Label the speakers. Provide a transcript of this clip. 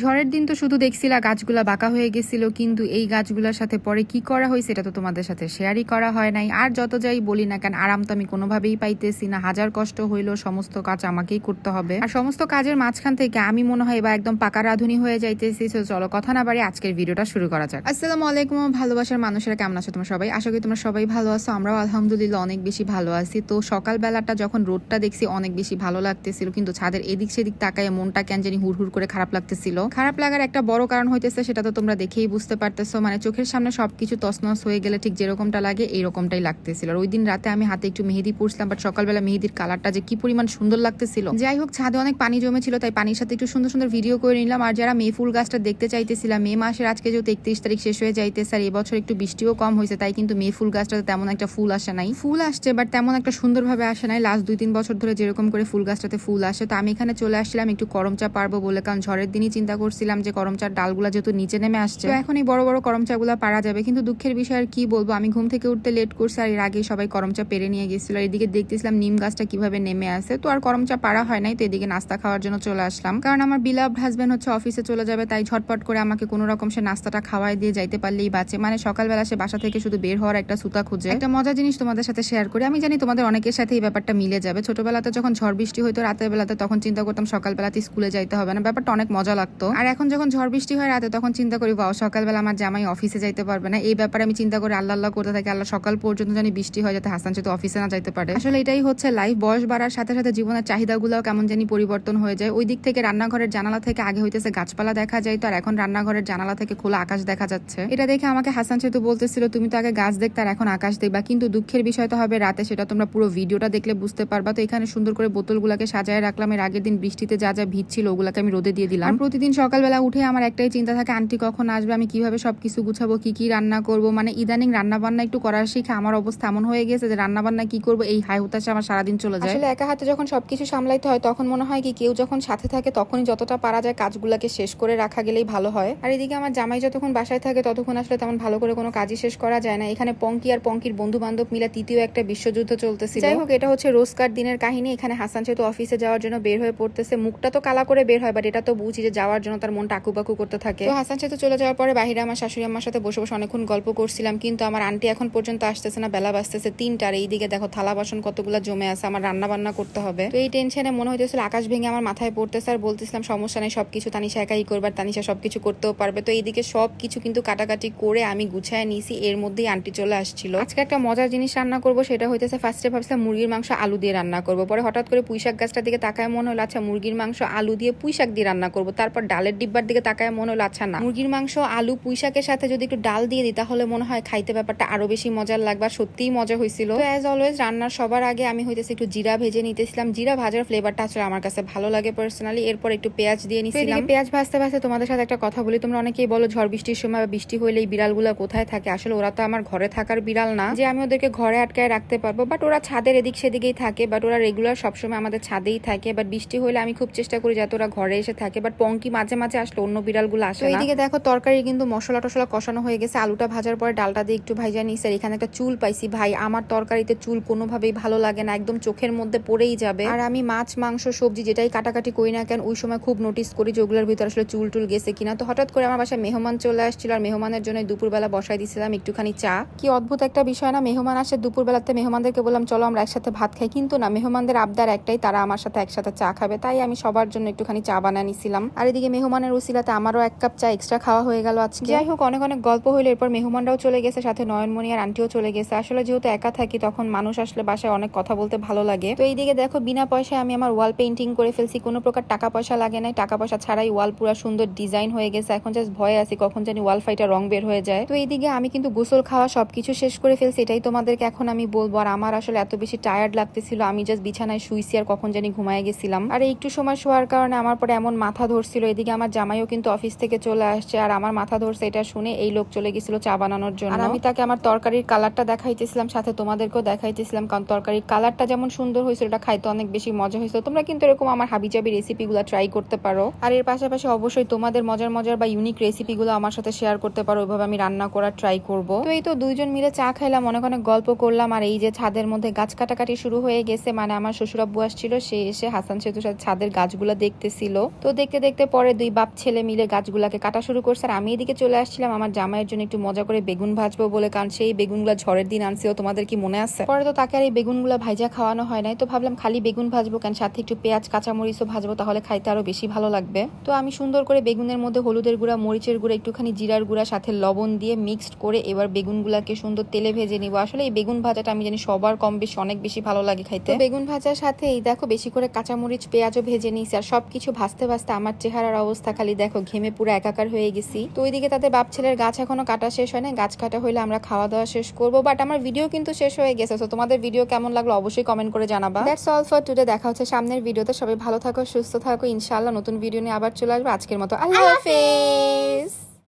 Speaker 1: ঝড়ের দিন তো শুধু দেখছিলা গাছগুলা বাঁকা হয়ে গেছিল, কিন্তু এই গাছগুলোর সাথে পরে কি করা হয়েছে এটা তো তোমাদের সাথে শেয়ারই করা হয় নাই। আর যত যাই বলি না কেন, আরাম তো আমি কোনোভাবেই পাইতেছি না। হাজার কষ্ট হইল, সমস্ত কাজ আমাকেই করতে হবে। আর সমস্ত কাজের মাঝখান থেকে আমি মনে হয় বা একদম পাকা রাঁধুনি হয়ে যাইতেছি, তো চলো কথা না বাড়ি আজকের ভিডিওটা শুরু করা যাক। আসসালামু আলাইকুম, ভালোবাসার মানুষেরা কেমন আছো তোমরা সবাই? আশা করি তোমরা সবাই ভালো আছো, আমরাও আলহামদুলিল্লাহ অনেক বেশি ভালো আছি। তো সকালবেলাটা যখন রোদটা দেখছি, অনেক বেশি ভালো লাগতেছিল, কিন্তু ছাদের এদিক সেদিক তাকায় মনটা কেন জানি হুড় হুড় করে খারাপ লাগতেছিল। খারাপ লাগার একটা বড় কারণ হইতেছে সেটা তো তোমরা দেখেই বুঝতে পারতেছো। মানে চোখের সামনে সবকিছু তসনস হয়ে গেলে ঠিক যেরকমটা লাগে, এইরকমটাই লাগতেছিল। আর ওই দিন রাতে আমি হাতে একটু মেহেদি পড়ছিলাম বাট সকালবেলা মেহেদির কালারটা যে কি পরিমাণ সুন্দর লাগতেছিল। যাই হোক, ছাদে অনেক পানি জমেছিল, তাই পানির সাথে একটু সুন্দর সুন্দর ভিডিও করে নিলাম। আর যারা মে ফুল গাছটা দেখতে চাইতেছিলাম মে মাসের আজকে যেহেতু একত্রিশ তারিখ শেষ হয়ে যাইতেছে, আর এবছর একটু বৃষ্টিও কম হয়েছে তাই কিন্তু মে ফুল গাছটাতে তেমন একটা ফুল আসে নাই। ফুল আসছে বাট তেমন একটা সুন্দরভাবে আসে নাই। লাস্ট দুই তিন বছর ধরে যেরকম করে ফুল গাছটাতে ফুল আসে, তো আমি এখানে চলে আসছিলাম একটু করমচা পারব বলে, কারণ ঝড়ের দিনই চিন্তা করছিলাম যে করমচার ডালগুলা যেহেতু নিচে নেমে আসছে। তো এখন এই বড় বড় করমচাগুলো পারা যাবে। কিন্তু দুঃখের বিষয় আর কি বলব? আমি ঘুম থেকে উঠতে লেট করছি আর এর আগে সবাই করমচা পেরে নিয়ে গেছিল। আর এদিকে দেখতেছিলাম নিম গাছটা কীভাবে নেমে আসে তো আর করমচা পারা হয় নাই। তো এদিকে নাস্তা খাওয়ার জন্য চলে আসলাম। কারণ আমার বিলাভড হাজবেন্ড হচ্ছে অফিসে চলে যাবে। তাই ঝটপট করে আমাকে কোনো রকম সে নাস্তাটা খাওয়াই দিয়ে যাইতে পারলেই বাঁচে। মানে সকালবেলা সে বাসা থেকে শুধু বের হওয়ার একটা সুতা খুঁজে। একটা মজার জিনিস তোমাদের সাথে শেয়ার করি। আমি জানি তোমাদের অনেকের সাথে এই ব্যাপারটা মিলে যাবে। ছোটবেলাতে যখন ঝড় বৃষ্টি হইতো, রাতের বেলাতে তখন চিন্তা করতাম সকালবেলাতে স্কুলে যাইতে হবে না। ব্যাপারটা অনেক মজা লাগতো। আর এখন যখন ঝড় বৃষ্টি হয় রাতে, তখন চিন্তা করি বাও সকালবেলা আমার জামাই অফিসে যাইতে পারবে না। এই ব্যাপারে আমি চিন্তা করে, আল্লাহ আল্লাহ করতে থাকি, আল্লাহ সকাল পর্যন্ত জানি বৃষ্টি হয় যাতে হাসান চেতু অফিসে না যাইতে পারে। আসলে এটাই হচ্ছে লাইফ বয়স বাড়ার সাথে সাথে জীবনের চাহিদাগুলো কেমন জানি পরিবর্তন হয়ে যায়। ওই দিক থেকে রান্নাঘরের জানালা থেকে আগে হইতেছে গাছপালা দেখা যায় তো আর এখন রান্নাঘরের জানালা থেকে খোলা আকাশ দেখা যাচ্ছে। এটা দেখে আমাকে হাসান চেতু বলতেছিল, তুমি তো আগে গাছ দেখতে আর এখন আকাশ দেখবা। কিন্তু দুঃখের বিষয় তো হবে রাতে সেটা তোমরা পুরো ভিডিওটা দেখলে বুঝতে পারবা। তো এখানে সুন্দর করে বোতলগুলোকে সাজায় রাখলাম। এর আগের দিন বৃষ্টিতে যা যা ভিড় ছিল ওগুলোকে আমি রোদে দিয়ে দিলাম। আর প্রতিদিন সকালবেলা উঠে আমার একটাই চিন্তা থাকে আন্টি কখন আসবে? আমি কীভাবে সব কিছু গুছাবো? কি কি রান্না করব? মানে ইদানিং রান্না বান্না একটু করার শিখে আমার অবস্থা এমন হয়ে গেছে যে রান্না বান্না কি করব? এই হাই হতাশে আমার সারাদিন চলে যায়। আসলে একা হাতে যখন সবকিছু সামলাইতে হয় তখন মনে হয় কি কেউ যখন সাথে থাকে তখনই যতটা পারা যায় কাজগুলোকে শেষ করে রাখা গেলেই ভালো হয়। আর এদিকে আমার জামাই যতক্ষণ বাসায় থাকে ততক্ষণ আসলে তেমন ভালো করে কোনো কাজই শেষ করা যায় না। এখানে পঙ্কি আর পঙ্কির বন্ধু বান্ধব মিলে তৃতীয় একটা বিশ্বযুদ্ধ চলতেছে যাই হোক এটা হচ্ছে রোজকার দিনের কাহিনী। এখানে হাসান সেতু অফিসে যাওয়ার জন্য বের হয়ে পড়তেছে। মুখটা তো কালা করে বের হয় বাট এটা তো বুঝি যে যাওয়ার জন্য তার মনটা আকুপাকু করতে থাকে। তো হাসান সেতু চলে যাওয়ার পরে বাহিরে আমার শাশুড়ি আমার সাথে বসে বসে অনেকক্ষণ গল্প করছিলাম, কিন্তু আমার আন্টি এখন পর্যন্ত আসতেছে না, বেলা বাজতেছে তিনটার, এইদিকে দেখো থালা বাসন কতগুলো জমে আছে, আমার রান্না বান্না করতে হবে। তো এই টেনশনে মনে হইতেছিল আকাশ ভেঙে আমার মাথায় পড়তেছে আর বলতেছিলাম, সমস্যা নেই, সবকিছু তানিশা একাই করবার তানিশা সবকিছু করতেও পারবে। তো এইদিকে সবকিছু কিন্তু কাটাকাটি করে আমি গুছায় নিয়েছি এর মধ্যেই আন্টি চলে আসছিল। আজকে একটা মজার জিনিস রান্না করব, সেটা হইতেছে ফার্স্টে ভাবছিলাম মুরগির মাংস আলু দিয়ে রান্না করব। পরে হঠাৎ করে পুঁইশাক গাছটার দিকে তাকায় মনে হলো আচ্ছা মুরগির মাংস আলু দিয়ে পুঁইশাক দিয়ে রান্না করব। তারপর ডালের ডিব্বার দিকে তাকায় মনে হলো আচ্ছা না। মুরগির মাংস আলু পুঁইশাকের সাথে যদি একটু ডাল দিয়ে দিই তাহলে মনে হয় খাইতে ব্যাপারটা আরও বেশি মজার লাগবে সত্যিই মজা হয়েছিল তো অ্যাজ অলওয়েজ রান্নার সবার আগে আমি হইতেছে একটু জিরা ভেজে নিতেছিলাম। জিরা ভাজার ফ্লেভারটা আসলে আমার কাছে ভালো লাগে পার্সোনালি এরপর একটু পেঁয়াজ দিয়ে নিছিলাম। পেঁয়াজ ভাজতে ভাজতে তোমাদের সাথে একটা কথা বলি। তোমরা অনেকেই বলো ঝড় বৃষ্টির সময় বা বৃষ্টি হইলে এই বিড়ালগুলো কোথায় থাকে? আসলে ওরা তো আমার ঘরে থাকার বিড়াল না। যে আমি ওদেরকে ঘরে আটকায় রাখতে পারব বাট ওরা ছাদের এদিক সেদিকেই থাকে বাট ওরা রেগুলার সবসময় আমাদের ছাদেই থাকে। বাট বৃষ্টি হলে আমি খুব চেষ্টা করি যাতে ওরা ঘরে এসে থাকে বাট পঙ্কি মাঝে মাঝে আসলে অন্য বিড়ালগুলো আসে এইদিকে দেখো তরকারি কিন্তু মশলা টসলা কষানো হয়ে গেছে আলুটা ভাজার পরে ডালটা দিয়ে একটু ভাইজা নিয়েছে আর এখানে একটা চুল পাইছি ভাই আমার তরকারিতে চুল কোনোভাবেই ভালো লাগে না একদম চোখের মধ্যে পড়েই যাবে। আর আমি মাছ মাংস সবজি যেটাই কাটাকাটি করি না কেন ওই সময় খুব নোটিস করি যে ওগুলোর ভিতরে আসলে চুল টুল গেছে কিনা। তো হঠাৎ করে আমার বাসায় মেহমান চলে আসছিল আর মেহমানের জন্য দুপুরবেলা বসাই দিয়েছিলাম একটুখানি চা। কি অদ্ভুত একটা বিষয় না মেহমান আসে দুপুরবেলাতে মেহমানদেরকে বললাম চলো আমরা একসাথে ভাত খাই। কিন্তু না মেহমানদের আবদার একটাই তারা আমার সাথে একসাথে চা খাবে। তাই আমি সবার জন্য একটুখানি চা বানিয়ে নিছিলাম। আর এদিকে মেহমানের উসিলাতে আমারও এক কাপ চা এক্সট্রা খাওয়া হয়ে গেল আজকে। যাই হোক, অনেক অনেক গল্প হইল, এরপর মেহমানরাও চলে গেছে, সাথে নয়নমণি আর আন্টিও চলে গেছে। আসলে যেহেতু একা থাকি, তখন মানুষ আসলে বাসায় অনেক কথা বলতে ভালো লাগে। তো এইদিকে দেখো, বিনা পয়সায় আমি আমার ওয়াল পেন্টিং করে ফেলছি। কোনো প্রকার টাকা পয়সা লাগে নাই। টাকা পয়সা ছাড়াই ওয়াল পুরো সুন্দর ডিজাইন হয়ে গেছে। এখন জাস্ট ভয়ে আছি, কখন জানি ওয়াল ফাইটা রং বের হয়ে যায়। তো এইদিকে আমি কিন্তু গোসল, খাওয়া সবকিছু শেষ করে ফেলছি। এটাই তোমাদেরকে এখন আমি বলব। আর আমার আসলে এত বেশি টায়ার্ড লাগতেছিল, আমি জাস্ট বিছানায় শুইছি আর কখন জানি ঘুমায় গেছিলাম। আর একটু সময় শোয়ার কারণে আমার পরে এমন মাথা ধরছিল এদিকে আমার জামাইও কিন্তু অফিস থেকে চলে আসছে আর আমার মাথা ধরছে, এটা শুনে এই লোক চলে গেছিল চা বানানোর জন্য। আমি তাকে আমার তরকারির কালারটা দেখাইতেছিলাম, সাথে তোমাদেরকেও দেখাইতেছিলাম, কারণ তরকারির কালারটা যেমন সুন্দর হয়েছিল ওটা খাইতে অনেক বেশি মজা হয়েছিল তোমরা কিন্তু এরকম আমার হাবিজাবি রেসিপিগুলো ট্রাই করতে পারো। আর এর পাশাপাশি অবশ্যই তোমাদের মজার মজার বা ইউনিক রেসিপিগুলো আমার সাথে শেয়ার করতে পারো, ওইভাবে আমি রান্না করার ট্রাই করব। তো এই তো দুইজন মিলে চা খাইলাম, অনেক অনেক গল্প করলাম, আর এই যে ছাদের মধ্যে গাছ কাটাকাটি শুরু হয়ে গেছে মানে আমার শ্বশুর আব্বু আসছিল, সে এসে হাসান সেতুর সাথে ছাদের গাছগুলো দেখতেছিল। তো দেখতে দেখতে পরে পরে দুই বাপ ছেলে মিলে গাছগুলাকে কাটা শুরু করছে। আর আমি এদিকে চলে আসছিলাম, আমার জামাইয়ের জন্য একটু মজা করে বেগুন ভাজবো বলে, কারণ সেই বেগুনগুলা ঝড়ের দিন আনছিল তোমাদের কি মনে আছে? পরে তো তাকে আর এই বেগুনগুলা ভাইজা খাওয়ানো হয় নাই, তো ভাবলাম খালি বেগুন ভাজবো কেন, সাথে একটু পেঁয়াজ, কাঁচামরিচও ভাজবো, তাহলে খাইতে আরও বেশি ভালো লাগবে। তো আমি সুন্দর করে বেগুনের মধ্যে হলুদের গুঁড়া, মরিচের গুঁড়া, একটুখানি জিরার গুঁড়া, সাথে লবণ দিয়ে মিক্সড করে এবার বেগুনগুলাকে সুন্দর তেলে ভেজে নিব। আসলে এই বেগুন ভাজাটা আমি জানি সবার কম বেশি, অনেক বেশি ভালো লাগে খাইতে। বেগুন ভাজার সাথে এই দেখো, বেশি করে কাঁচামরিচ, পেঁয়াজও ভেজে নিয়েছি, আর সবকিছু ভাজতে ভাজতে আমার চেহারার অবস্থা খালি দেখো ঘেমে পুরো একাকার হয়ে গেছি। তো ওইদিকে তাদের বাপ ছেলের গাছ এখনও কাটা শেষ হয় না গাছ কাটা হইলে আমরা খাওয়া দাওয়া শেষ করব। বাট আমার ভিডিও কিন্তু শেষ হয়ে গেছে তো তোমাদের ভিডিও কেমন লাগল অবশ্যই কমেন্ট করে জানাবা। দ্যাটস অল ফর টুডে দেখা হচ্ছে সামনের ভিডিওতে সবাই ভালো থাকো সুস্থ থাকো ইনশাআল্লাহ নতুন ভিডিও নিয়ে আবার চলে আসব। আজকের মতো আল্লাহ হাফেজ!